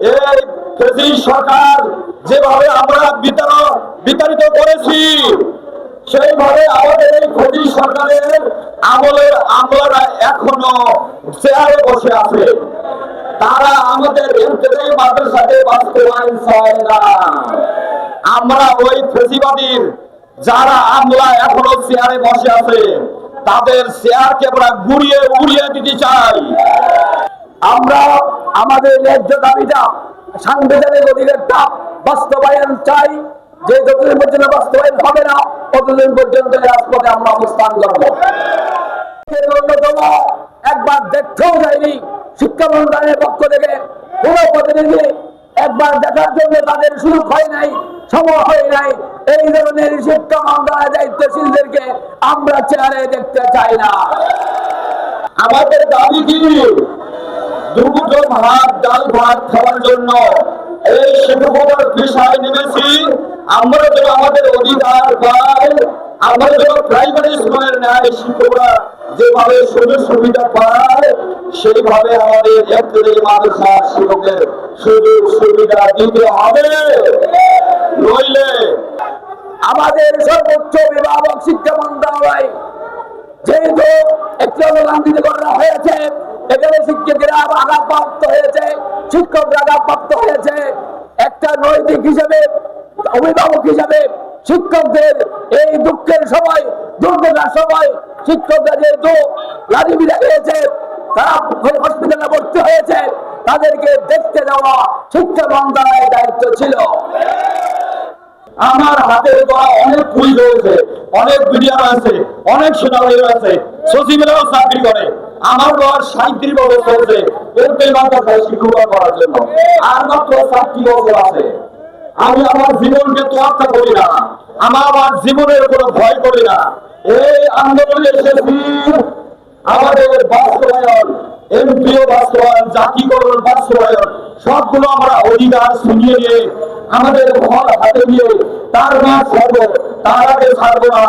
এই ফেসিস সরকার যেভাবে আমরা বিতরণ বিতাড়িত করেছি, সেইভাবে আমাদের এই ফেসিস সরকারের আমলের আমলারা এখনও চেয়ারে বসে আছে। তারা আমাদের এমতেদাই মাদ্রাসাকে বাস্তবায়ন চায় না। আমরা ওই ফেসিবাদীর যারা আমলা এখনও চেয়ারে বসে আছে, তাদের চেয়ারকে আমরা গুড়িয়ে উড়িয়ে দিতে চাই। আমরা আমাদের ন্যায্য দাবিটা সাংবিধানিক অধিকারটা বাস্তবায়ন চাই। যে যতদিন পর্যন্ত বাস্তবায়ন হবে না, ততদিন পর্যন্ত রাজপথে আমরা অবস্থান করব। অন্যতম একবার দেখতেও যায়নি শিক্ষা মন্ত্রণালয়ের পক্ষ থেকে। কোনো প্রতিনিধি একবার দেখার জন্য তাদের সুযোগ হয় নাই, সময় হয় নাই। এই ধরনের শিক্ষা মন্ত্রণালয়ের দায়িত্বশীলদেরকে আমরা চেয়ারে দেখতে চাই না। আমাদের দাবি কি? দুটো ভাত, ডাল ভাত খাওয়ার জন্য এই শিক্ষকতার পেশায় নেমেছি। আমরা যেন আমাদের অধিকার পাই, আমরা যেন প্রাইমারি স্কুলের ন্যায় শিক্ষকরা যেভাবে সুযোগ সুবিধা পায়, সেইভাবে আমাদের মাদ্রাসা শিক্ষকের সুযোগ সুবিধা দিতে হবে। নইলে আমাদের সর্বোচ্চ অভিভাবক শিক্ষা মন্ত্রণালয় যেহেতু একটি অনুদান করা হয়েছে এখানে শিক্ষকেরা আঘাতপ্রাপ্ত হয়েছে আঘাতপ্রাপ্ত হয়েছে। একটা নৈতিক হিসেবে, অভিভাবক হিসেবে শিক্ষকদের এই দুঃখের সময়, দুর্ঘটনার সময় শিক্ষকরা যেহেতু হয়েছে, তারা হসপিটালে ভর্তি হয়েছে, তাদেরকে দেখতে যাওয়া শিক্ষা মন্ত্রণালয়ের দায়িত্ব ছিল। আমার হাতে করা অনেক পুলিশ রয়েছে অনেক বিডিআর আছে, অনেক সেনাবাহিনী রয়েছে সচিবেরাও চাকরি করে। আমার বয়স সাঁত্রিশ বছর চলছে এর মাদ্রাসায় শিক্ষকতা করার জন্য। আর মাত্র চারটি বছর আছে। আমি আমার জীবনকে তোয়াক্কা করি না, আমার আমার জীবনের কোনো ভয় করি না। এই আন্দোলনে এসেছি। আমাদের বাস্তবায়ন এমপিও বাস্তবায়ন জাতিকরণ বাস্তবায়ন, সবগুলো আমরা অধিকার শুনিয়ে নিয়ে, আমাদের ঘর হাতে নিয়ে তার মা ছাড়বো, তার আগে ছাড়বো না।